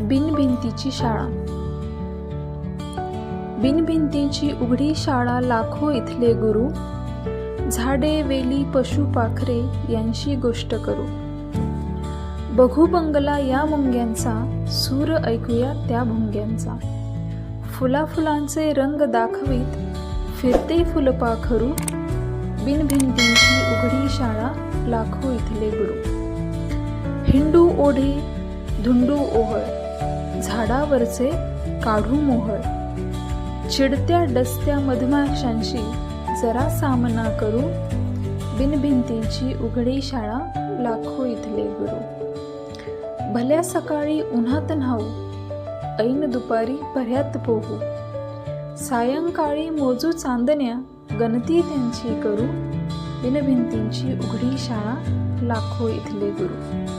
बिनभिंतीची शाळा. बिनभिंतीची उघडी शाळा लाखो इथले गुरु झाडे वेली पशु पाखरे गोष्ट करू. बघू बंगला या मुंग्यांचा सूर ऐकूया त्या भुंग्यांचा फुला फुलांचे रंग दाखवीत फिरते फुलपाखरू बिनभिंतींची उघडी शाळा लाखो इथले गुरु. हिंडू ओढे धुंडू ओहळ. झाडावरचे काढू मोहळ. चिडत्या डसत्या मधमाशांशी जरा सामना करू. बिनभिंतीची उघडी शाळा लाखो इथले गुरु. भल्या सकाळी उन्हात न्हाऊ. ऐन दुपारी पर्यात पोहू. सायंकाळी मोजू चांदण्या गणती त्यांची करू. बिनभिंतींची उघडी शाळा लाखो इथले गुरु.